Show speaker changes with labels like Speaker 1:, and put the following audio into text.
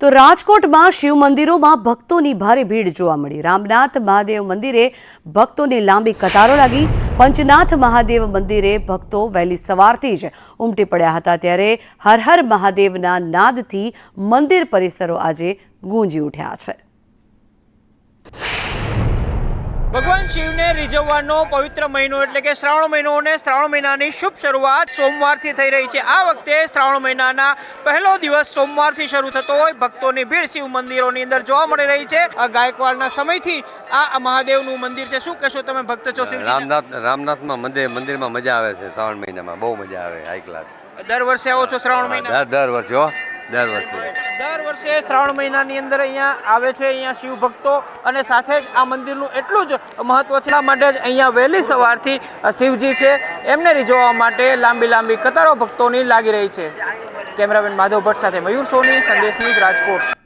Speaker 1: તો રાજકોટમાં શિવ મંદિરોમાં ભક્તોની ભારે ભીડ જોવા મળી. રામનાથ મહાદેવ મંદિરે ભક્તોની લાંબી કતારો લાગી. પંચનાથ મહાદેવ મંદિરે ભક્તો વહેલી સવારથી જ ઉમટી પડ્યા હતા ત્યારે હર હર મહાદેવના નાદથી મંદિર પરિસરો આજે ગુંજી ઉઠ્યા છે.
Speaker 2: ભગવાન શિવને રીઝવવાનો પવિત્ર મહિનો એટલે કે શ્રાવણ મહિનો અને શ્રાવણ મહિનાની શુભ શરૂઆત સોમવારથી થઈ રહી છે. આ વખતે શ્રાવણ મહિનાના પહેલો દિવસ સોમવારથી શરૂ થતો હોય. ભક્તોની ભીડ શિવ મંદિરોની અંદર જોવા મળી રહી છે. આ ગાયકવાડના સમયથી આ મહાદેવનું મંદિર છે. શું કહેશો તમે ભક્ત છો શિવ
Speaker 3: રામનાથ રામનાથમાં મંદિર મંદિરમાં મજા આવે છે શ્રાવણ મહિનામાં. બહુ મજા આવે હાઈ ક્લાસ
Speaker 2: દર વર્ષે આવો છો શ્રાવણ મહિના
Speaker 3: દર વર્ષે દર વર્ષે.
Speaker 2: વર્ષે શ્રાવણ મહિનાની અંદર અહીંયા આવે છે, અહીંયા શિવ ભક્તો. અને સાથે જ આ મંદિરનું એટલું જ મહત્વ છે માટે જ અહીંયા વહેલી સવારથી શિવજી છે. એમને રીઝવવા માટે લાંબી લાંબી કતારો ભક્તોની લાગી રહી છે. કેમેરામેન માધવ ભટ્ટ સાથે મયુર સોની સંદેશ રાજકોટ.